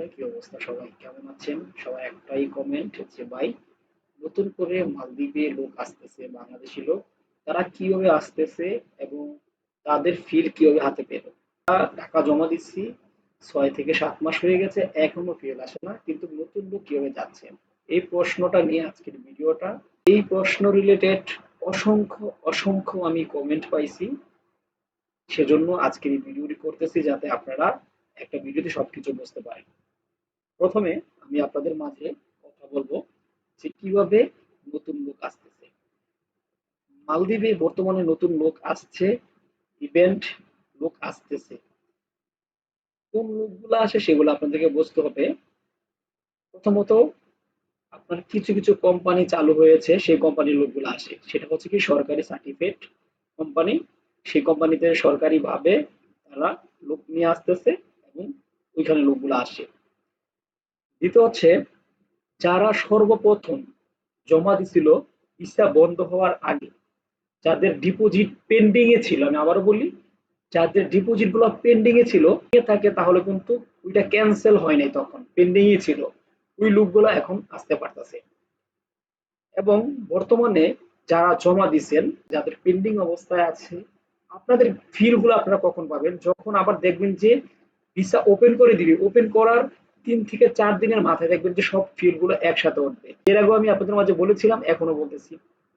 বন্ধুরা, কি অবস্থা? সবাই কেমন আছেন? সবাই একটাই কমেন্ট যে, ভাই, নতুন করে মালদ্বীপে লোক আসতেছে, বাংলাদেশি লোক। তারা কীভাবে আসতেছে এবং তাদের ফিল কীভাবে হাতে পেল? টাকা জমা দিচ্ছি, ছয় থেকে সাত মাস হয়ে গেছে, এখনও ফিল আসে না, কিন্তু নতুন লোক কীভাবে যাচ্ছেন এই প্রশ্নটা নিয়ে আজকের ভিডিওটা। এই প্রশ্ন রিলেটেড অসংখ্য অসংখ্য আমি কমেন্ট পাইছি। সেজন্য আজকের এই ভিডিওটি করতেছি যাতে আপনারা একটা ভিডিওতে সবকিছু বুঝতে পারেন। প্রথমে আমি আপনাদের মাঝে কথা বলব যে কীভাবে নতুন লোক আসতেছে। মালদ্বীপে বর্তমানে নতুন লোক আসছে ইভেন্ট লোক আসতেছে। কোন লোকগুলো আসে সেগুলো আপনাদেরকে বুঝতে হবে। প্রথমত, আপনার কিছু কিছু কোম্পানি চালু হয়েছে, সেই কোম্পানির লোকগুলো আসে। সেটা হচ্ছে কি সরকারি সার্টিফিকেট কোম্পানি সেই কোম্পানিতে সরকারিভাবে তারা লোক নিয়ে আসতেছে এবং ওইখানে লোকগুলো আসে। দ্বিতীয় হচ্ছে, যারা সর্বপ্রথম জমা দিছিল ভিসা বন্ধ হওয়ার আগে, যাদের ডিপোজিট পেন্ডিং এ ছিল, আমি আবারও বলি, যাদের ডিপোজিটগুলো পেন্ডিং এ ছিল থাকে তাহলে কিন্তু ওইটা ক্যান্সেল হয় নাই তখন পেন্ডিং এ ছিল, ওই লোকগুলো এখন আসতে পারতেছে। এবং বর্তমানে যারা জমা দিছেন, যাদের পেন্ডিং অবস্থায় আছে, আপনাদের ফিলগুলো আপনারা কখন পাবেন? যখন আবার দেখবেন যে ভিসা ওপেন করে দিবে ওপেন করার তিন থেকে চার দিনের মাথায় দেখবেন যে সব ফিলগুলো একসাথে উঠবে। এর আগেও আমি আপনাদের মাঝে বলেছিলাম, এখনও বলতেছি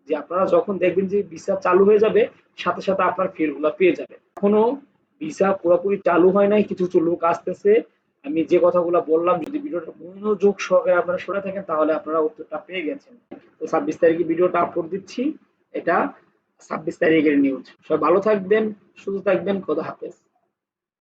যে আপনারা যখন দেখবেন যে ভিসা চালু হয়ে যাবে, সাথে সাথে আপনার ফিলগুলো পেয়ে যাবে। এখনও ভিসা পুরোপুরি চালু হয় নাই, কিছু কিছু লোক আসতেছে। আমি যে কথাগুলো বললাম, যদি ভিডিওটা মনোযোগ সহকারে আপনারা শুনে থাকেন, তাহলে আপনারা উত্তরটা পেয়ে গেছেন। তো ছাব্বিশ তারিখে ভিডিওটা আপলোড দিচ্ছি। এটা ছাব্বিশ তারিখের নিউজ সবাই ভালো থাকবেন, সুস্থ থাকবেন, খোদা হাফেজ।